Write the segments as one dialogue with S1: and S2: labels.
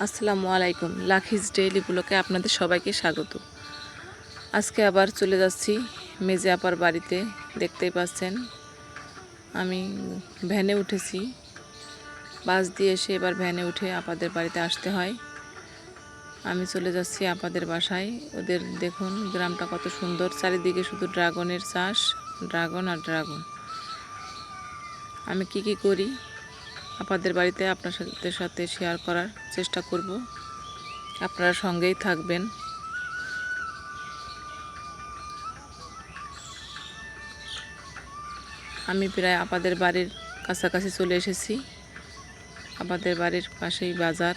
S1: আসসালামু আলাইকুম, লাখিজ ডেইলি ব্লকে আপনাদের সবাইকে স্বাগত। আজকে আবার চলে যাচ্ছি মেজে আপার বাড়িতে, দেখতেই পাচ্ছেন। আমি ভ্যানে উঠেছি। বাস দিয়ে এসে এবার ভ্যানে উঠে আপাদের বাড়িতে আসতে হয়। আমি চলে যাচ্ছি আপাদের বাসায়। ওদের দেখুন, গ্রামটা কত সুন্দর। চারিদিকে শুধু ড্রাগনের চাষ, ড্রাগন আর ড্রাগন। আমি কি কি করি? আপনাদের বাড়িতে আপনার সাথে সাথে শেয়ার করার চেষ্টা করব। আপনারা সঙ্গেই থাকবেন। আমি প্রায় আপাদের বাড়ির কাছাকাছি চলে এসেছি। আপাদের বাড়ির পাশেই বাজার।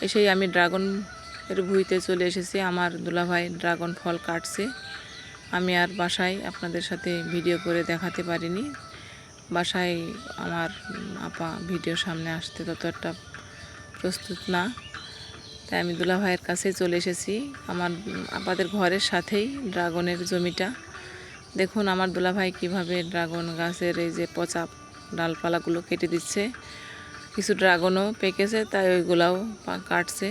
S1: এসেই আমি ড্রাগন এর ভুঁইতে চলে এসেছি। আমার দুলাভাই ড্রাগন ফল কাটছে। আমি আর বাসায় আপনাদের সাথে ভিডিও করে দেখাতে পারিনি। বাসায় আমার আপা ভিডিও সামনে আসতে তত একটা প্রস্তুত না। তাই আমি দুলা ভাইয়ের কাছেই চলে এসেছি। আমার আপাদের ঘরের সাথেই ড্রাগনের জমিটা। দেখুন আমার দুলা ভাই কীভাবে ড্রাগন গাছের এই যে পচা ডালপালাগুলো কেটে দিচ্ছে। কিছু ড্রাগনও পেকেছে, তাই ওইগুলাও কাটছে।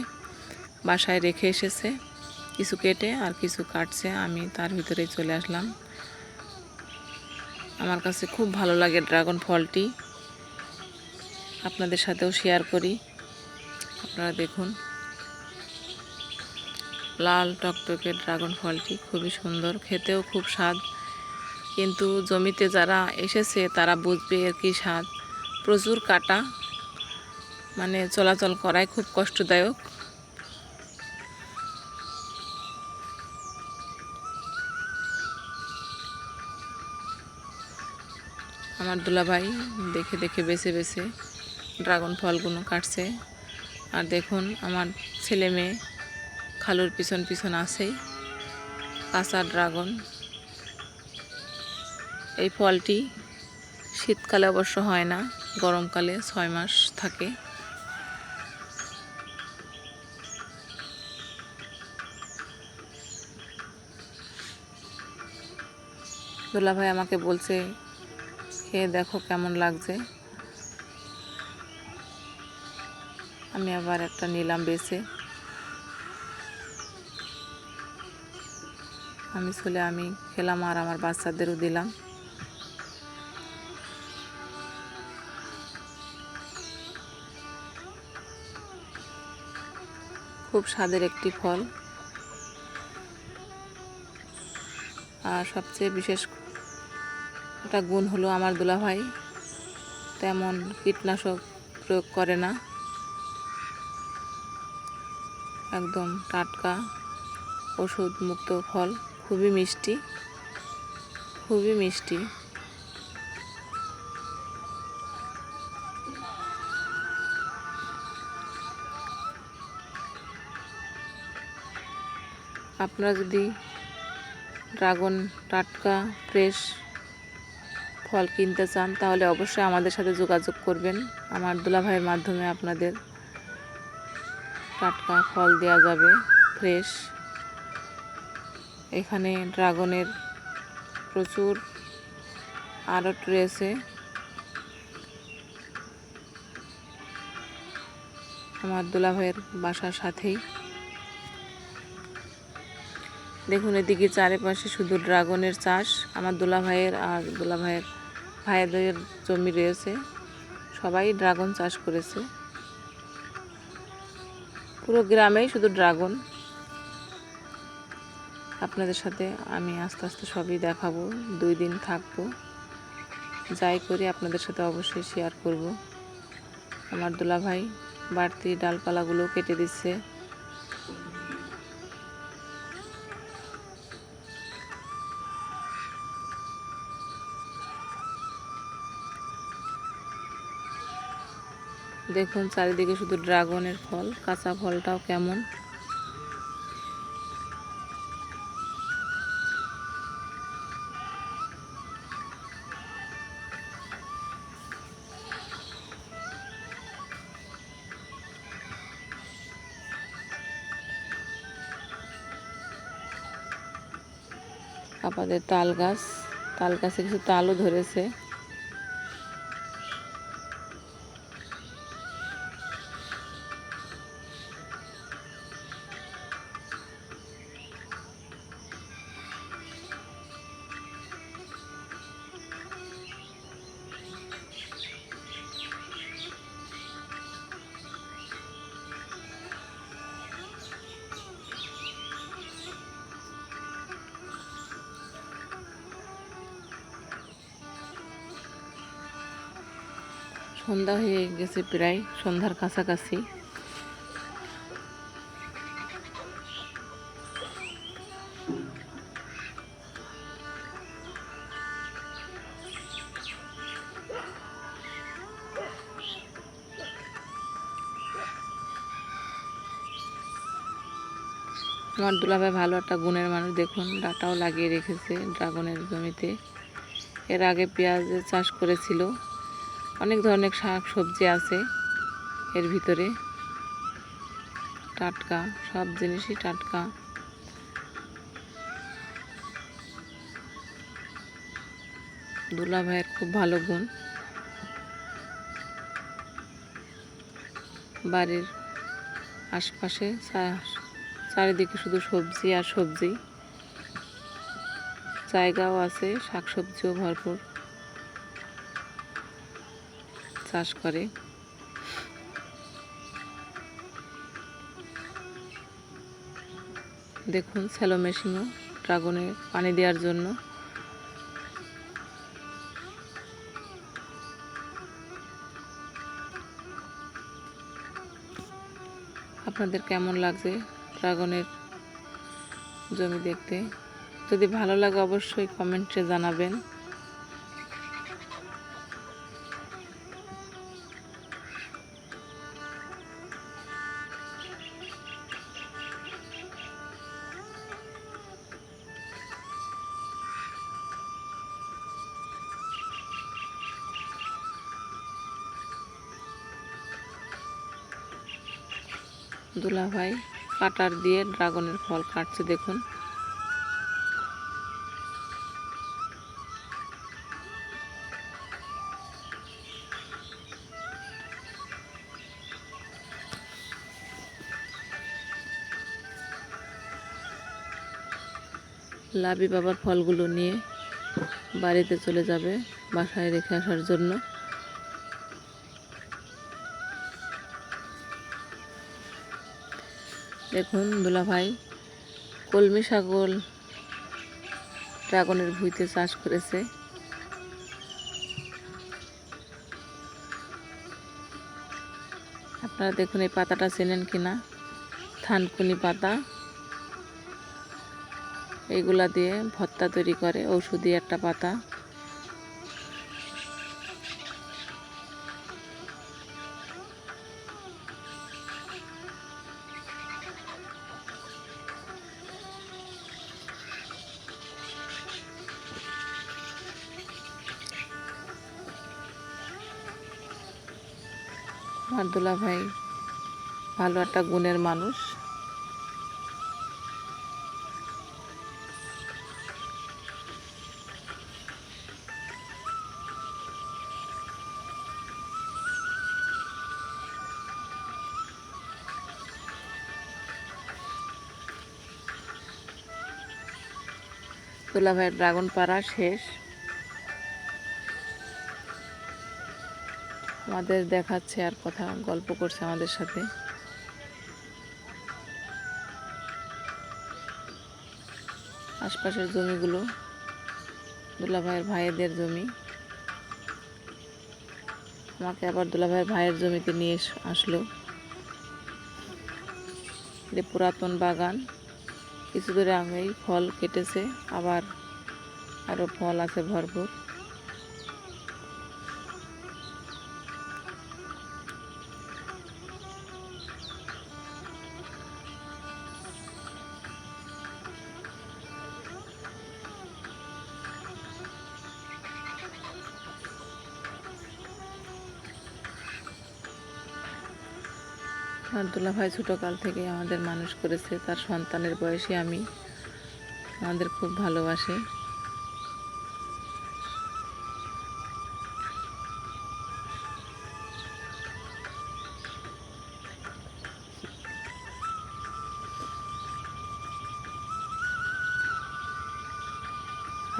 S1: বাসায় রেখে এসেছে। কিছু কেটে আর কিছু কাটছে। আমি তার ভিতরেই চলে আসলাম। আমার কাছে খুব ভালো লাগে ড্রাগন ফলটি। আপনাদের সাথেও শেয়ার করি। আপনারা দেখুন। লাল টকটকে ড্রাগন ফলটি খুবই সুন্দর, খেতেও খুব স্বাদ। কিন্তু জমিতে যারা এসেছে, তারা বুঝবে এর কি স্বাদ। প্রচুর কাটা মানে চলাচল করাই খুব কষ্টদায়ক। আমার দুলাভাই দেখে দেখে বেছে বেছে ড্রাগন ফলগুলো কাটছে। আর দেখুন, আমার ছেলে মেয়ে খালুর পিছন পিছন আছেই কাঁচা ড্রাগন। এই ফলটি শীতকালে অবশ্য হয় না, গরমকালে ছয় মাস থাকে। দোলা ভাই আমাকে বলছে খেয়ে দেখো কেমন লাগছে। আমি আবার একটা নিলাম বেছে। আমি চলে আমি খেলাম আর আমার বাচ্চাদেরও দিলাম। খুব স্বাদের একটি ফল। আর সবচেয়ে বিশেষ একটা গুণ হলো আমার দুলাভাই। তেমন কীটনাশক প্রয়োগ করে না। একদম টাটকা ওষুধ মুক্ত ফল, খুবই মিষ্টি খুবই মিষ্টি। আপনারা যদি ড্রাগন, টাটকা, ফ্রেশ ফল কিনতে চান, তাহলে অবশ্যই আমাদের সাথে যোগাযোগ করবেন। আমার দুলাভাইয়ের মাধ্যমে আপনাদের টাটকা ফল দেওয়া যাবে, ফ্রেশ। এখানে ড্রাগনের প্রচুর আড়ট রয়েছে। আমার দুলাভাইয়ের বাসার সাথেই। দেখুন, এদিকে চারিপাশে শুধু ড্রাগনের চাষ, আমার দোলা ভাইয়ের আর দোলা ভাইয়েদের জমি রয়েছে। সবাই ড্রাগন চাষ করেছে। পুরো গ্রামেই শুধু ড্রাগন। আপনাদের সাথে আমি আস্তে আস্তে সবই দেখাবো, দুই দিন থাকব। যাই করি, আপনাদের সাথে অবশ্যই শেয়ার করব। আমার দোলা ভাই বাড়তি ডালপালাগুলো কেটে দিচ্ছে। দেখুন চারিদিকে শুধু ড্রাগনের ফল, কাঁচা ফলটাও কেমন। আপাদের তাল গাছ, তাল গাছে কিছু তালও ধরেছে। সন্ধ্যা হয়ে গেছে প্রায়, সন্ধ্যার কাছাকাছি। আমার দুলাভাই ভালো একটা গুণের মানুষ, দেখুন, ডাটাও লাগিয়ে রেখেছে ড্রাগনের জমিতে। এর আগে পেঁয়াজের চাষ করেছিল অনেক ধরনের শাক সবজি আছে এর ভিতরে। টাটকা, সব জিনিসই টাটকা। দুলা ভাইয়ের খুব ভালো গুণ। বাড়ির আশপাশে চারিদিকে শুধু সবজি আর সবজি। জায়গাও আছে, শাকসবজিও ভরপুর। চাষ করে। দেখুন স্যালো মেশিনও ড্রাগনে পানি দেওয়ার জন্য। আপনাদের কেমন লাগছে ড্রাগনের জমি দেখতে? যদি ভালো লাগে অবশ্যই কমেন্টে জানাবেন। দুলাভাই কাটার দিয়ে ড্রাগনের ফল কাটছে, দেখুন। লাবি বাবার ফলগুলো নিয়ে বাড়িতে চলে যাবে, বাসায় রেখে আসার জন্য। দেখুন দুলাভাই, কলমি ছাগল ড্রাগনের ভুঁইতে চাষ করেছে। আপনারা দেখুন এই পাতাটা চেনেন কিনা? থানকুনি পাতা। এইগুলা দিয়ে ভর্তা তৈরি করে, ঔষধি একটা পাতা। দুলা ভাই ভালো একটা গুণের মানুষ। দুলা ভাইয়ের ড্রাগন পাড়া শেষ। আমাদের দেখাচ্ছে আর কথা, গল্প করছে আমাদের সাথে। আশপাশের জমিগুলো দুলা ভাইয়ের ভাইয়েদের জমি। আমাকে আবার দুলা ভাইয়ের ভাইয়ের জমিতে নিয়ে আসলো। যে পুরাতন বাগান, কিছু দূরে আগেই ফল কেটেছে, আবার আরও ফল আছে ভরপুর। আমার দুলাভাই ছোটোকাল থেকে আমাদের মানুষ করেছে। তার সন্তানের বয়সে আমি আমাদের খুব ভালোবাসে।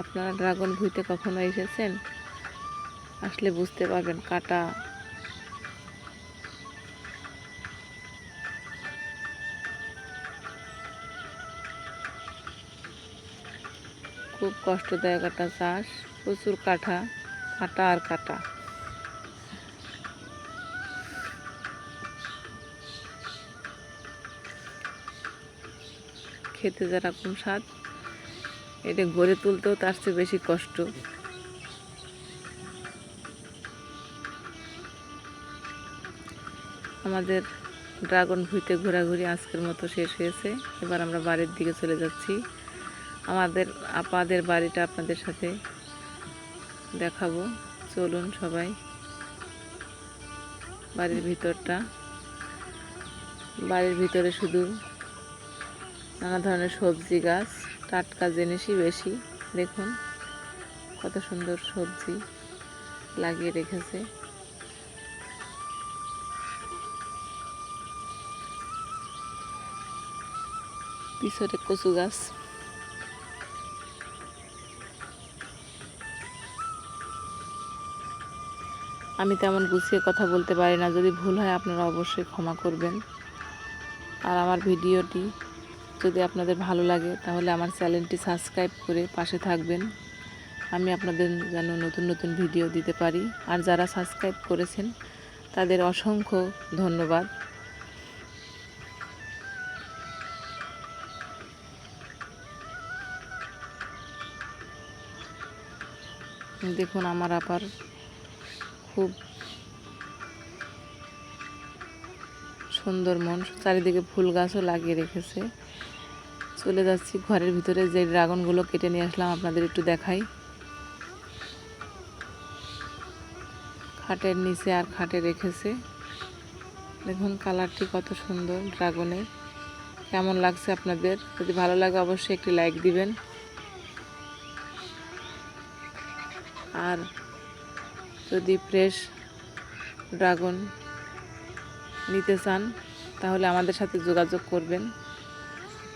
S1: আপনারা ড্রাগন ভুইতে কখনো এসেছেন? আসলে বুঝতে পারবেন কাটা কষ্টদায়ক একটা চাষ, প্রচুর কাঠা, কাটা আর কাটা। খেতে যারা কম স্বাদ, এটা গড়ে তুলতেও তার চেয়ে বেশি কষ্ট। আমাদের ড্রাগন ভুইতে ঘোরাঘুরি আজকের মতো শেষ হয়েছে। এবার আমরা বাড়ির দিকে চলে যাচ্ছি। আমাদের, আপাদের বাড়িটা আপনাদের সাথে দেখাবো। চলুন সবাই। বাড়ির ভিতরটা। বাড়ির ভিতরে শুধু নানা ধরনের সবজি গাছ, টাটকা জিনিসই বেশি। দেখুন, কত সুন্দর সবজি লাগিয়ে রেখেছে। পিছনে কচু গাছ। আমি তেমন গুছিয়ে কথা বলতে পারি না। যদি ভুল হয় আপনারা অবশ্যই ক্ষমা করবেন। আর আমার ভিডিওটি যদি আপনাদের ভালো লাগে, তাহলে আমার চ্যানেলটি সাবস্ক্রাইব করে পাশে থাকবেন। আমি আপনাদের যেন নতুন নতুন ভিডিও দিতে পারি। আর যারা সাবস্ক্রাইব করেছেন, তাদের অসংখ্য ধন্যবাদ। দেখুন, আমার আপার খুব সুন্দর মন। চারিদিকে ফুল গাছও লাগিয়ে রেখেছে। চলে যাচ্ছি ঘরের ভিতরে, যে ড্রাগনগুলো কেটে নিয়ে আসলাম, আপনাদের একটু দেখাই। খাটের নিচে আর খাটে রেখেছে। দেখুন কালারটি কত সুন্দর ড্রাগনের। কেমন লাগছে আপনাদের? যদি ভালো লাগে অবশ্যই একটি লাইক দিবেন। আর যদি ফ্রেশ ড্রাগন নিতে চান, তাহলে আমাদের সাথে যোগাযোগ করবেন।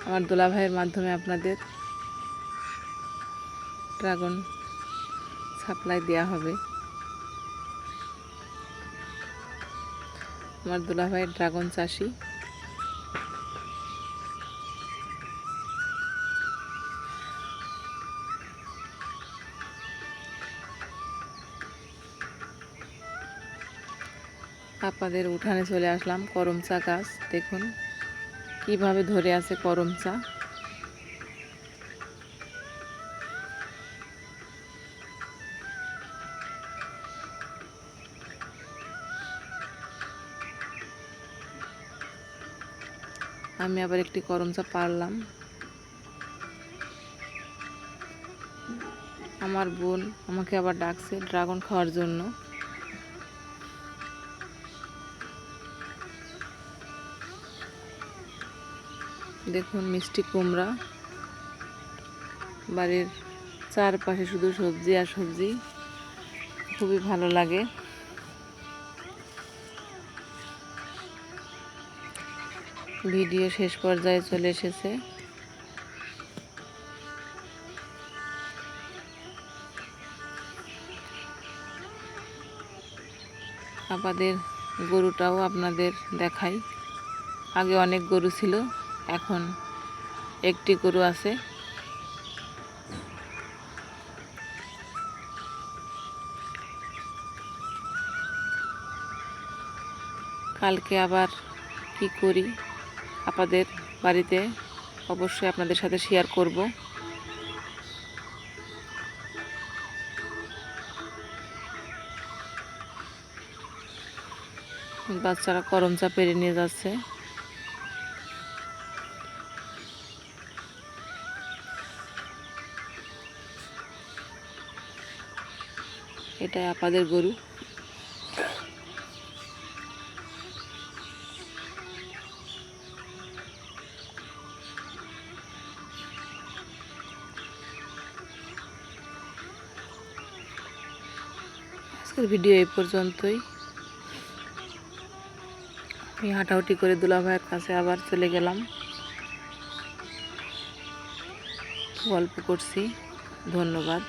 S1: আমার দোলা ভাইয়ের মাধ্যমে আপনাদের ড্রাগন সাপ্লাই দেওয়া হবে। আমার দোলা ভাই ড্রাগন চাষি। আপনাদের উঠানে চলে আসলাম করমচা গাছ, দেখুন কীভাবে ধরে আছে করম চা। আমি আবার একটি করম চা পারলাম। আমার বোন আমাকে আবার ডাকছে ড্রাগন খাওয়ার জন্য। দেখুন মিষ্টি কুমড়া। বাড়ির চারপাশে শুধু সবজি আর সবজি। খুবই ভালো লাগে। ভিডিও শেষ পর্যায়ে চলে এসেছে। আমাদের গরুটাও আপনাদের দেখাই। আগে অনেক গরু ছিল। এখন একটি গরু আছে। কালকে আবার কি করি আপনাদের বাড়িতে অবশ্যই আপনাদের সাথে শেয়ার করব। বাচ্চারা করম চা পেরে নিয়ে যাচ্ছে। এটাই আপাদের গরু। আজকের ভিডিও এই পর্যন্তই। আমি হাঁটাহুটি করে দুলা ভাইয়ের কাছে আবার চলে গেলাম। গল্প করছি। ধন্যবাদ।